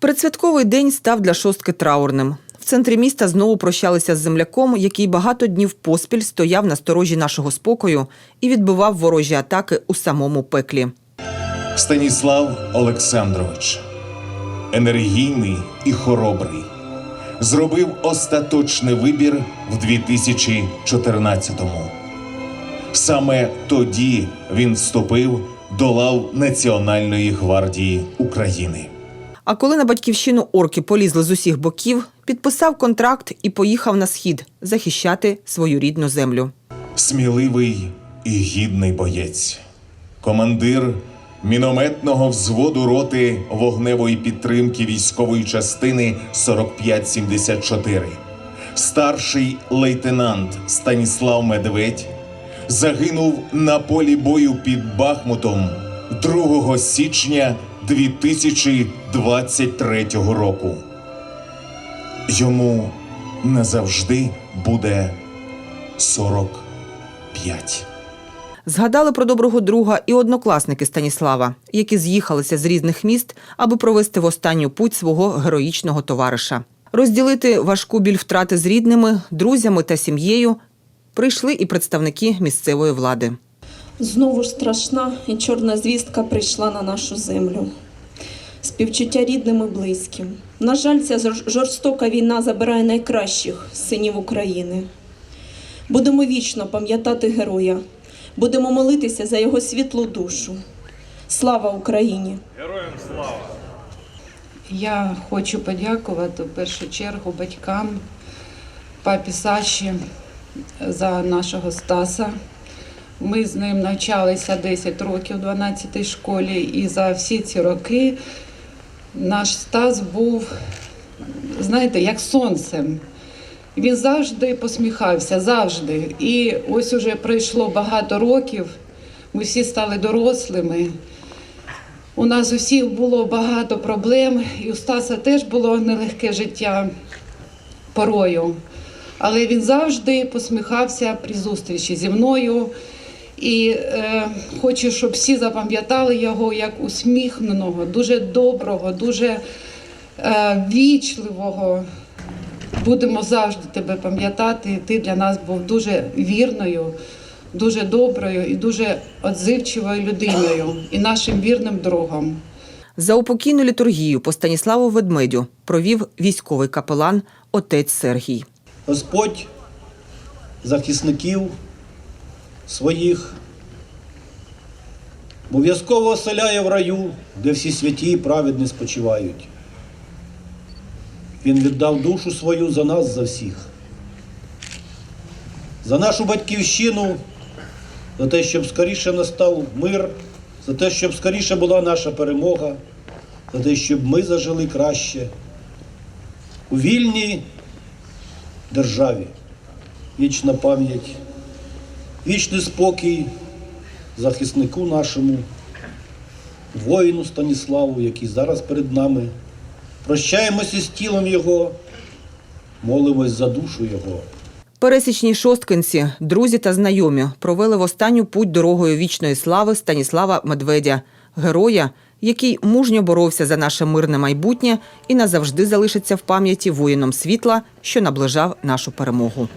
Передсвятковий день став для шостки траурним. В центрі міста знову прощалися з земляком, який багато днів поспіль стояв на сторожі нашого спокою і відбивав ворожі атаки у самому пеклі. Станіслав Олександрович, енергійний і хоробрий, зробив остаточний вибір в 2014-му. Саме тоді він вступив до лав Національної гвардії України. А коли на батьківщину орки полізли з усіх боків, підписав контракт і поїхав на схід захищати свою рідну землю. Сміливий і гідний боєць, командир мінометного взводу роти вогневої підтримки військової частини 4574, старший лейтенант Станіслав Медведь загинув на полі бою під Бахмутом 2 січня 2023 року. Йому назавжди буде 45. Згадали про доброго друга і однокласники Станіслава, які з'їхалися з різних міст, аби провести в останню путь свого героїчного товариша. Розділити важку біль втрати з рідними, друзями та сім'єю прийшли і представники місцевої влади. Знову ж страшна і чорна звістка прийшла на нашу землю. Співчуття рідним і близьким. На жаль, ця жорстока війна забирає найкращих синів України. Будемо вічно пам'ятати героя, будемо молитися за його світлу душу. Слава Україні! Героям слава! Я хочу подякувати в першу чергу батькам, папі Саші за нашого Стаса. Ми з ним навчалися 10 років в 12 школі, і за всі ці роки наш Стас був, знаєте, як сонцем. Він завжди посміхався, завжди. І ось уже пройшло багато років. Ми всі стали дорослими. У нас усіх було багато проблем, і у Стаса теж було нелегке життя порою. Але він завжди посміхався при зустрічі зі мною. І е, хочу, щоб всі запам'ятали його як усміхненого, дуже доброго, дуже е, вічливого. Будемо завжди тебе пам'ятати. Ти для нас був дуже вірною, дуже доброю і дуже отзивчивою людиною і нашим вірним другом. За упокійну літургію по Станіславу Ведмедю провів військовий капелан отець Сергій. Господь захисників своїх обов'язково оселяє в раю, де всі святі і праведні спочивають. Він віддав душу свою за нас, за всіх, за нашу батьківщину, за те, щоб скоріше настав мир, за те, щоб скоріше була наша перемога, за те, щоб ми зажили краще у вільній державі. Вічна пам'ять, вічний спокій захиснику нашому, воїну Станіславу, який зараз перед нами. Прощаємося з тілом Його, молимось за душу Його. Пересічні шосткинці, друзі та знайомі провели в останню путь дорогою вічної слави Станіслава Медведя, героя, який мужньо боровся за наше мирне майбутнє і назавжди залишиться в пам'яті воїном світла, що наближав нашу перемогу.